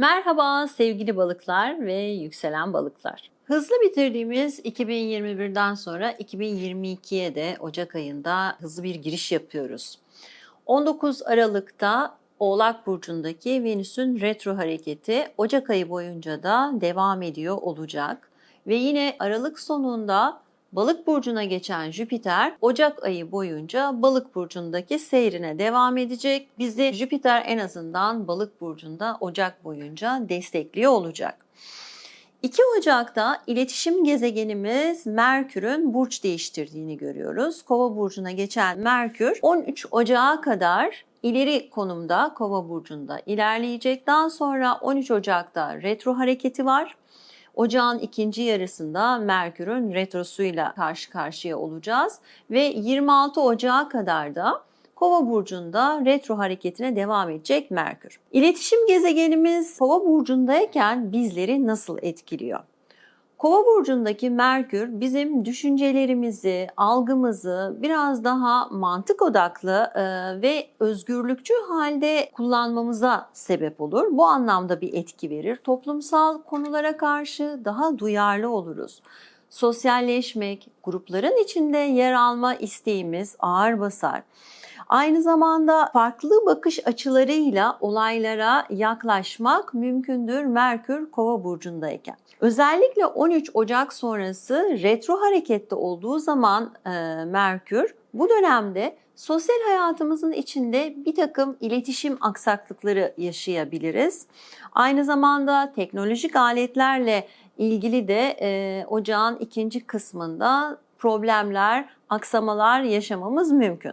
Merhaba sevgili balıklar ve yükselen balıklar. Hızlı bitirdiğimiz 2021'den sonra 2022'ye de Ocak ayında hızlı bir giriş yapıyoruz. 19 Aralık'ta Oğlak Burcu'ndaki Venüs'ün retro hareketi Ocak ayı boyunca da devam ediyor olacak. Ve yine Aralık sonunda Balık burcuna geçen Jüpiter Ocak ayı boyunca Balık burcundaki seyrine devam edecek. Bizi Jüpiter en azından Balık burcunda Ocak boyunca destekliyor olacak. 2 Ocak'ta iletişim gezegenimiz Merkür'ün burç değiştirdiğini görüyoruz. Kova burcuna geçen Merkür 13 Ocak'a kadar ileri konumda Kova burcunda ilerleyecek. Daha sonra 13 Ocak'ta retro hareketi var. Ocağın ikinci yarısında Merkür'ün retrosuyla karşı karşıya olacağız ve 26 Ocağı kadar da Kova burcunda retro hareketine devam edecek Merkür. İletişim gezegenimiz Kova burcundayken bizleri nasıl etkiliyor? Kova burcundaki Merkür bizim düşüncelerimizi, algımızı biraz daha mantık odaklı e, ve özgürlükçü halde kullanmamıza sebep olur. Bu anlamda bir etki verir. Toplumsal konulara karşı daha duyarlı oluruz. Sosyalleşmek, grupların içinde yer alma isteğimiz ağır basar. Aynı zamanda farklı bakış açılarıyla olaylara yaklaşmak mümkündür Merkür Kova burcundayken. Özellikle 13 Ocak sonrası retro harekette olduğu zaman e, Merkür bu dönemde sosyal hayatımızın içinde bir takım iletişim aksaklıkları yaşayabiliriz. Aynı zamanda teknolojik aletlerle ilgili de e, ocağın ikinci kısmında problemler, aksamalar yaşamamız mümkün.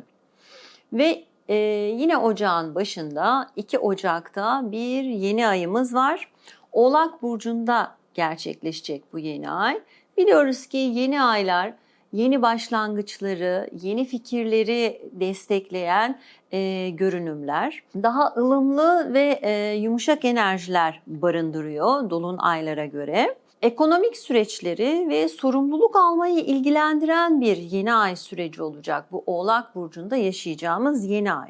Ve e, yine ocağın başında 2 Ocak'ta bir yeni ayımız var. Oğlak Burcu'nda gerçekleşecek bu yeni ay. Biliyoruz ki yeni aylar yeni başlangıçları, yeni fikirleri destekleyen e, görünümler. Daha ılımlı ve e, yumuşak enerjiler barındırıyor dolun aylara göre. Ekonomik süreçleri ve sorumluluk almayı ilgilendiren bir yeni ay süreci olacak bu Oğlak Burcu'nda yaşayacağımız yeni ay.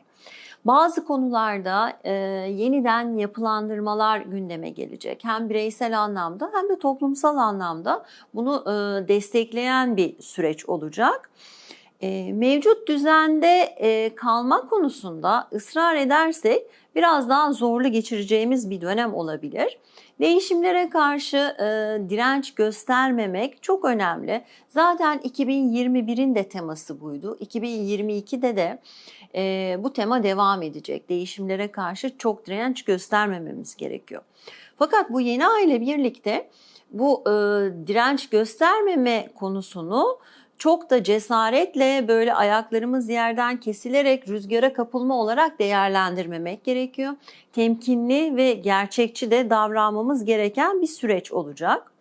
Bazı konularda e, yeniden yapılandırmalar gündeme gelecek. Hem bireysel anlamda hem de toplumsal anlamda bunu e, destekleyen bir süreç olacak. E, mevcut düzende e, kalma konusunda ısrar edersek biraz daha zorlu geçireceğimiz bir dönem olabilir. Değişimlere karşı e, direnç göstermemek çok önemli. Zaten 2021'in de teması buydu. 2022'de de e, bu tema devam edecek. Değişimlere karşı çok direnç göstermememiz gerekiyor. Fakat bu yeni ay ile birlikte bu e, direnç göstermeme konusunu çok da cesaretle böyle ayaklarımız yerden kesilerek rüzgara kapılma olarak değerlendirmemek gerekiyor. Temkinli ve gerçekçi de davranmamız gereken bir süreç olacak.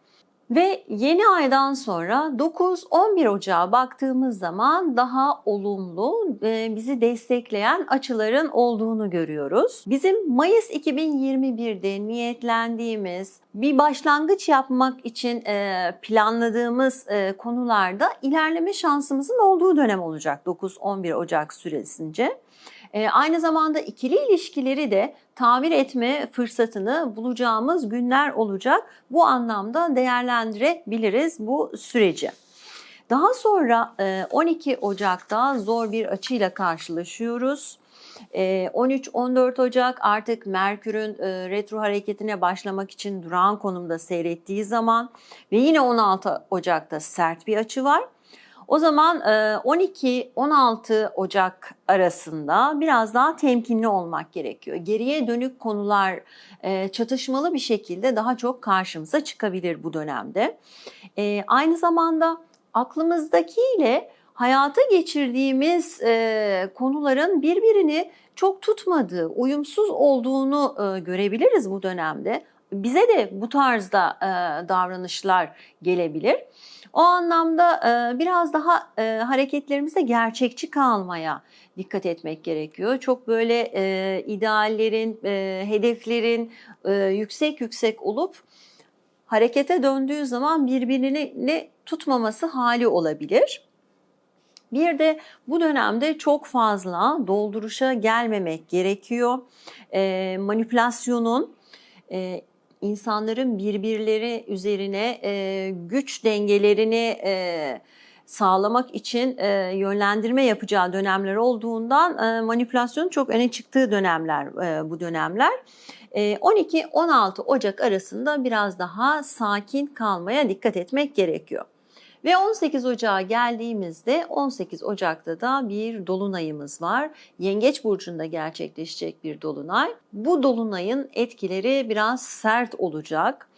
Ve yeni aydan sonra 9-11 Ocağı baktığımız zaman daha olumlu ve bizi destekleyen açıların olduğunu görüyoruz. Bizim Mayıs 2021'de niyetlendiğimiz bir başlangıç yapmak için e, planladığımız e, konularda ilerleme şansımızın olduğu dönem olacak 9-11 Ocak süresince. E, aynı zamanda ikili ilişkileri de tamir etme fırsatını bulacağımız günler olacak. Bu anlamda değerlendirebiliriz bu süreci. Daha sonra 12 Ocak'ta zor bir açıyla karşılaşıyoruz. 13-14 Ocak artık Merkür'ün retro hareketine başlamak için durağan konumda seyrettiği zaman ve yine 16 Ocak'ta sert bir açı var. O zaman 12-16 e, Ocak arasında biraz daha temkinli olmak gerekiyor. Geriye dönük konular e, çatışmalı bir şekilde daha çok karşımıza çıkabilir bu dönemde. E, aynı zamanda aklımızdakiyle hayata geçirdiğimiz konuların birbirini çok tutmadığı, uyumsuz olduğunu görebiliriz bu dönemde. Bize de bu tarzda davranışlar gelebilir. O anlamda e, biraz daha e, hareketlerimize gerçekçi kalmaya dikkat etmek gerekiyor. Çok böyle e, ideallerin, hedeflerin yüksek yüksek olup harekete döndüğü zaman birbirini tutmaması hali olabilir. Bir de bu dönemde çok fazla dolduruşa gelmemek gerekiyor. manipülasyonun e, insanların birbirleri üzerine e, güç dengelerini e, sağlamak için e, yönlendirme yapacağı dönemler olduğundan e, manipülasyonun çok öne çıktığı dönemler e, bu dönemler. E, 12-16 Ocak arasında biraz daha sakin kalmaya dikkat etmek gerekiyor. Ve 18 Ocağa geldiğimizde 18 Ocak'ta da bir dolunayımız var. Yengeç burcunda gerçekleşecek bir dolunay. Bu dolunayın etkileri biraz sert olacak.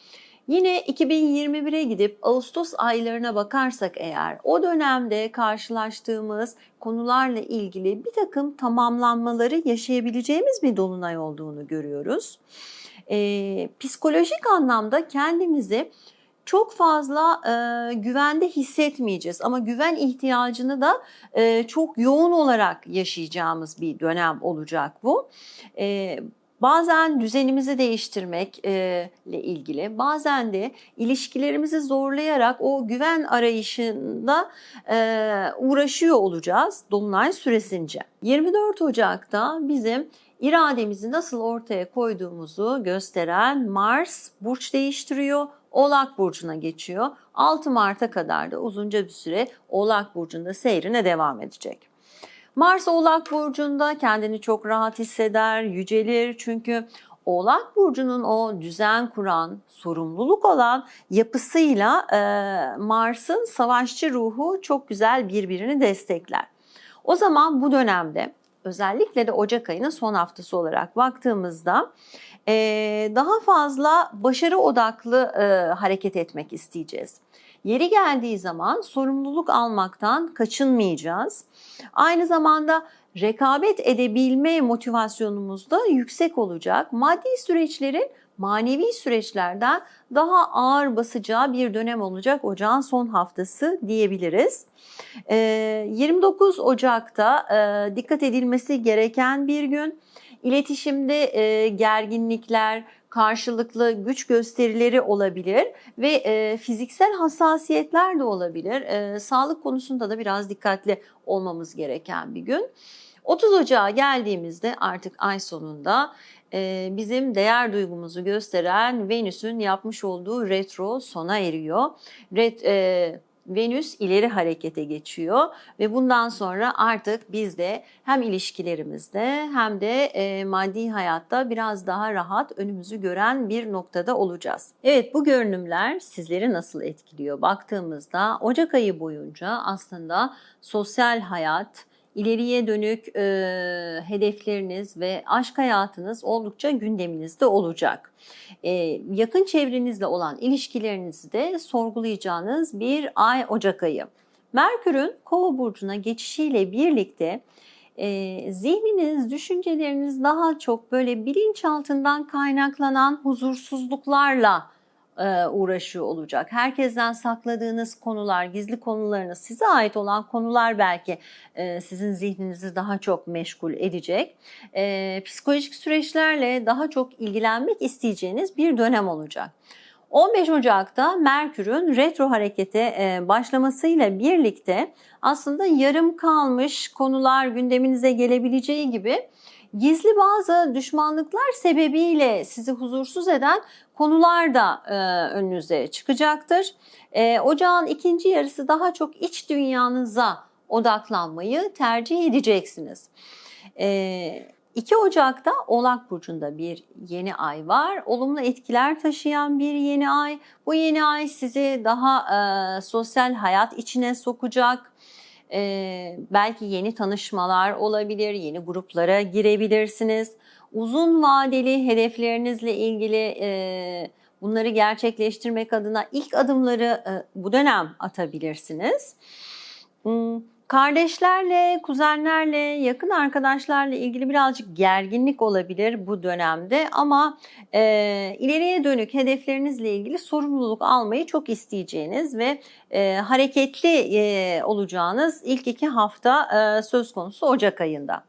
Yine 2021'e gidip Ağustos aylarına bakarsak eğer o dönemde karşılaştığımız konularla ilgili bir takım tamamlanmaları yaşayabileceğimiz bir dolunay olduğunu görüyoruz. Ee, psikolojik anlamda kendimizi çok fazla e, güvende hissetmeyeceğiz ama güven ihtiyacını da e, çok yoğun olarak yaşayacağımız bir dönem olacak bu. E, Bazen düzenimizi değiştirmekle ilgili, bazen de ilişkilerimizi zorlayarak o güven arayışında uğraşıyor olacağız dolunay süresince. 24 Ocak'ta bizim irademizi nasıl ortaya koyduğumuzu gösteren Mars burç değiştiriyor. Oğlak Burcu'na geçiyor. 6 Mart'a kadar da uzunca bir süre Oğlak Burcu'nda seyrine devam edecek. Mars Oğlak Burcu'nda kendini çok rahat hisseder, yücelir. Çünkü Oğlak Burcu'nun o düzen kuran, sorumluluk olan yapısıyla e, Mars'ın savaşçı ruhu çok güzel birbirini destekler. O zaman bu dönemde özellikle de Ocak ayının son haftası olarak baktığımızda e, daha fazla başarı odaklı e, hareket etmek isteyeceğiz. Yeri geldiği zaman sorumluluk almaktan kaçınmayacağız. Aynı zamanda rekabet edebilme motivasyonumuz da yüksek olacak. Maddi süreçlerin manevi süreçlerden daha ağır basacağı bir dönem olacak ocağın son haftası diyebiliriz. 29 Ocak'ta dikkat edilmesi gereken bir gün. İletişimde gerginlikler, karşılıklı güç gösterileri olabilir ve fiziksel hassasiyetler de olabilir. Sağlık konusunda da biraz dikkatli olmamız gereken bir gün. 30 Ocağı geldiğimizde artık ay sonunda bizim değer duygumuzu gösteren Venüs'ün yapmış olduğu retro sona eriyor. Ret, e, Venüs ileri harekete geçiyor ve bundan sonra artık biz de hem ilişkilerimizde hem de e, maddi hayatta biraz daha rahat önümüzü gören bir noktada olacağız. Evet bu görünümler sizleri nasıl etkiliyor? Baktığımızda Ocak ayı boyunca aslında sosyal hayat, ileriye dönük e, hedefleriniz ve aşk hayatınız oldukça gündeminizde olacak. E, yakın çevrenizle olan ilişkilerinizi de sorgulayacağınız bir ay Ocak ayı. Merkür'ün Kova burcuna geçişiyle birlikte e, zihniniz, düşünceleriniz daha çok böyle bilinçaltından kaynaklanan huzursuzluklarla uğraşıyor olacak. Herkesten sakladığınız konular, gizli konularınız, size ait olan konular belki e, sizin zihninizi daha çok meşgul edecek. E, psikolojik süreçlerle daha çok ilgilenmek isteyeceğiniz bir dönem olacak. 15 Ocak'ta Merkür'ün retro harekete başlamasıyla birlikte aslında yarım kalmış konular gündeminize gelebileceği gibi gizli bazı düşmanlıklar sebebiyle sizi huzursuz eden konular da e, önünüze çıkacaktır. E, ocağın ikinci yarısı daha çok iç dünyanıza odaklanmayı tercih edeceksiniz. E, 2 Ocak'ta Oğlak Burcu'nda bir yeni ay var. Olumlu etkiler taşıyan bir yeni ay. Bu yeni ay sizi daha e, sosyal hayat içine sokacak. E, belki yeni tanışmalar olabilir, yeni gruplara girebilirsiniz. Uzun vadeli hedeflerinizle ilgili e, bunları gerçekleştirmek adına ilk adımları e, bu dönem atabilirsiniz. Kardeşlerle, kuzenlerle, yakın arkadaşlarla ilgili birazcık gerginlik olabilir bu dönemde ama e, ileriye dönük hedeflerinizle ilgili sorumluluk almayı çok isteyeceğiniz ve e, hareketli e, olacağınız ilk iki hafta e, söz konusu Ocak ayında.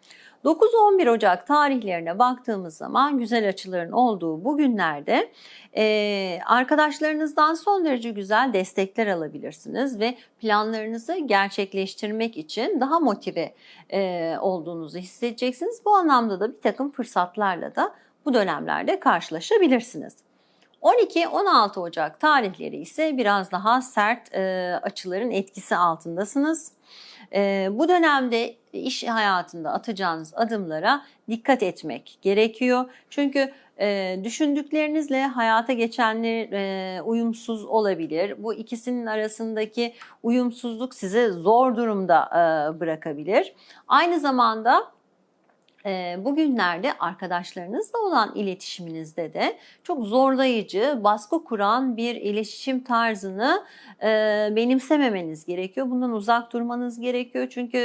9-11 Ocak tarihlerine baktığımız zaman güzel açıların olduğu bu günlerde e, arkadaşlarınızdan son derece güzel destekler alabilirsiniz ve planlarınızı gerçekleştirmek için daha motive e, olduğunuzu hissedeceksiniz. Bu anlamda da bir takım fırsatlarla da bu dönemlerde karşılaşabilirsiniz. 12-16 Ocak tarihleri ise biraz daha sert e, açıların etkisi altındasınız. E, bu dönemde iş hayatında atacağınız adımlara dikkat etmek gerekiyor. Çünkü e, düşündüklerinizle hayata geçenler e, uyumsuz olabilir. Bu ikisinin arasındaki uyumsuzluk sizi zor durumda e, bırakabilir. Aynı zamanda bugünlerde arkadaşlarınızla olan iletişiminizde de çok zorlayıcı, baskı kuran bir iletişim tarzını benimsememeniz gerekiyor. Bundan uzak durmanız gerekiyor. Çünkü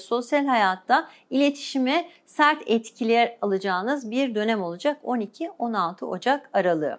sosyal hayatta iletişime sert etkiler alacağınız bir dönem olacak 12-16 Ocak aralığı.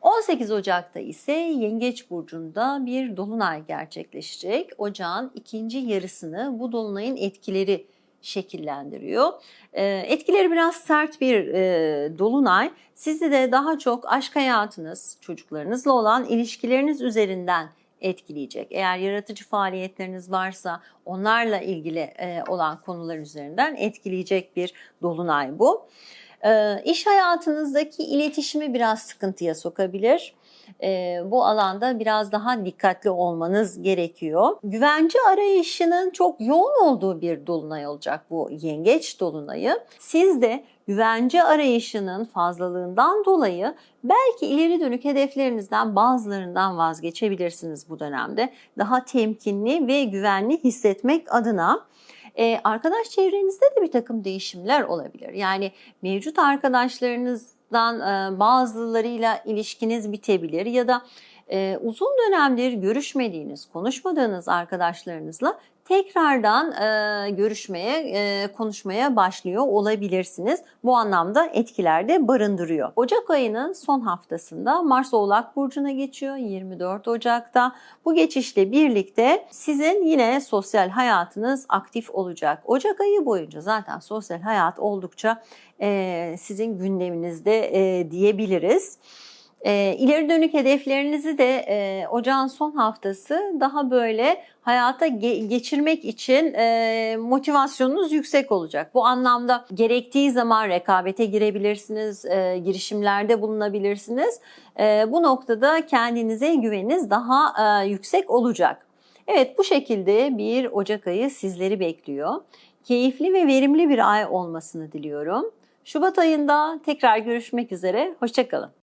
18 Ocak'ta ise Yengeç Burcu'nda bir dolunay gerçekleşecek. Ocağın ikinci yarısını bu dolunayın etkileri şekillendiriyor. E, etkileri biraz sert bir e, dolunay. Sizi de daha çok aşk hayatınız, çocuklarınızla olan ilişkileriniz üzerinden etkileyecek. Eğer yaratıcı faaliyetleriniz varsa onlarla ilgili e, olan konular üzerinden etkileyecek bir dolunay bu. E, iş hayatınızdaki iletişimi biraz sıkıntıya sokabilir. E, bu alanda biraz daha dikkatli olmanız gerekiyor. Güvence arayışının çok yoğun olduğu bir dolunay olacak bu yengeç dolunayı. Siz de güvence arayışının fazlalığından dolayı belki ileri dönük hedeflerinizden bazılarından vazgeçebilirsiniz bu dönemde. Daha temkinli ve güvenli hissetmek adına ee, arkadaş çevrenizde de bir takım değişimler olabilir. Yani mevcut arkadaşlarınızdan e, bazılarıyla ilişkiniz bitebilir ya da e, uzun dönemdir görüşmediğiniz, konuşmadığınız arkadaşlarınızla tekrardan e, görüşmeye, e, konuşmaya başlıyor olabilirsiniz. Bu anlamda etkiler de barındırıyor. Ocak ayının son haftasında Mars Oğlak Burcu'na geçiyor 24 Ocak'ta. Bu geçişle birlikte sizin yine sosyal hayatınız aktif olacak. Ocak ayı boyunca zaten sosyal hayat oldukça e, sizin gündeminizde e, diyebiliriz. E, ileri dönük hedeflerinizi de e, ocağın son haftası daha böyle hayata ge- geçirmek için e, motivasyonunuz yüksek olacak. Bu anlamda gerektiği zaman rekabete girebilirsiniz, e, girişimlerde bulunabilirsiniz. E, bu noktada kendinize güveniniz daha e, yüksek olacak. Evet bu şekilde bir Ocak ayı sizleri bekliyor. Keyifli ve verimli bir ay olmasını diliyorum. Şubat ayında tekrar görüşmek üzere, hoşçakalın.